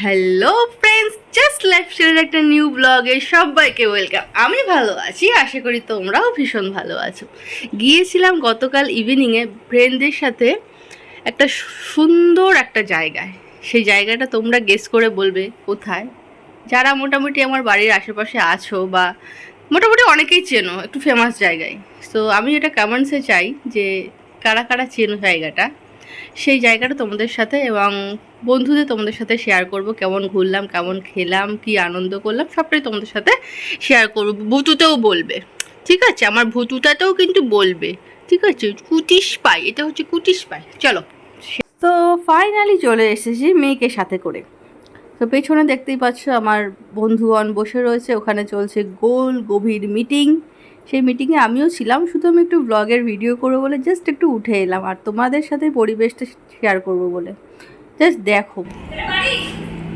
Hello friends just লাইফস্টাইলের একটা new ব্লগে সবাইকে ওয়েলকাম আমি ভালো আছি, আশা করি তোমরাও ভীষণ ভালো আছো। গিয়েছিলাম গতকাল ইভিনিংয়ে ফ্রেন্ডদের সাথে একটা সুন্দর একটা জায়গায়। সেই জায়গাটা তোমরা গেস করে বলবে কোথায়? যারা মোটামুটি আমার বাড়ির আশেপাশে আছো বা মোটামুটি অনেকেই চেনো, একটু ফেমাস জায়গায়। তো আমি এটা কমেন্টসে চাই যে কারা কারা চেনো জায়গাটা। সেই জায়গাটা তোমাদের সাথে এবং বন্ধুদের তোমাদের সাথে শেয়ার করব। কেমন ঘুরলাম, কেমন খেলাম, কি আনন্দ করলাম, সবটাই তোমাদের সাথে শেয়ার করব। ভুতুতেও বলবে, ঠিক আছে? আমার ভুতুটাতেও কিন্তু বলবে, ঠিক আছে? কুটিশ পাই, এটা হচ্ছে কুটিশ পাই। চলো তো ফাইনালি চলে এসেছি মেয়েকে সাথে করে। তো পেছনে দেখতেই পাচ্ছ আমার বন্ধুগণ বসে রয়েছে, ওখানে চলছে গোল গভীর মিটিং সেই মিটিংয়ে আমিও ছিলাম শুধু আমি একটু ব্লগের ভিডিও করব বলে জাস্ট একটু উঠে এলাম আর তোমাদের সাথে পরিবেশটা শেয়ার করব বলে। জাস্ট দেখো।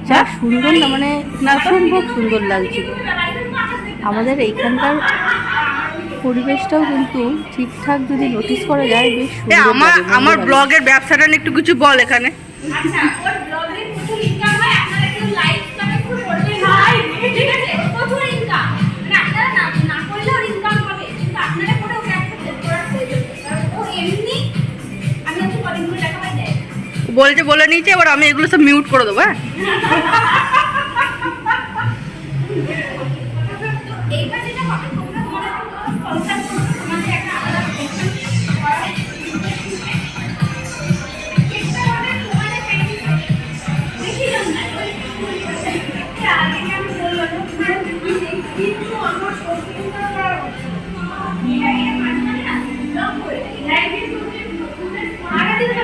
যা সুন্দর না মানে অসম্ভব সুন্দর লাগছিল আমাদের এইখানকার পরিবেশটাও কিন্তু ঠিকঠাক যদি নোটিস করা যায় বেশ আমার আমার ব্লগের ব্যবসাটা নিয়ে একটু কিছু বল এখানে। আচ্ছা বলছে বলে নিয়েছে এবার আমি এগুলো সব মিউট করে দেবো হ্যাঁ?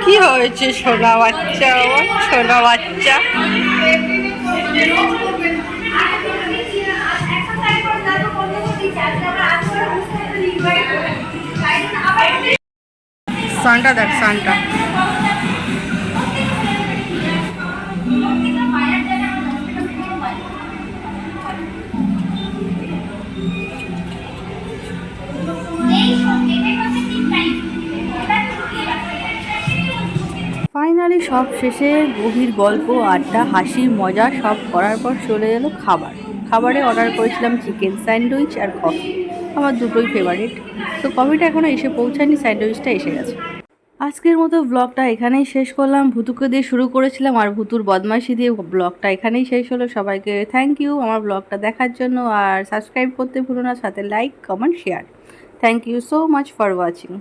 কি হয়েছে সোনা বাচ্চা? আমার সোনা বাচ্চা। সানটা দেখ সানটা। ফাইনালি সব শেষে গভীর গল্প, আড্ডা, হাসি, মজা, সব করার পর চলে এলো খাবার। খাবারে অর্ডার করেছিলাম চিকেন স্যান্ডউইচ আর কফি আমার দুটোই ফেভারিট তো কফিটা এখনও এসে পৌঁছায়নি স্যান্ডউইচটা এসে গেছে। আজকের মতো ব্লগটা এখানেই শেষ করলাম। ভুতুকে দিয়ে শুরু করেছিলাম আর ভুতুর বদমাইশি দিয়ে ব্লগটা এখানেই শেষ হলো। সবাইকে থ্যাংক ইউ আমার ব্লগটা দেখার জন্য। আর সাবস্ক্রাইব করতে ভুলো না, সাথে like comment share thank you so much for watching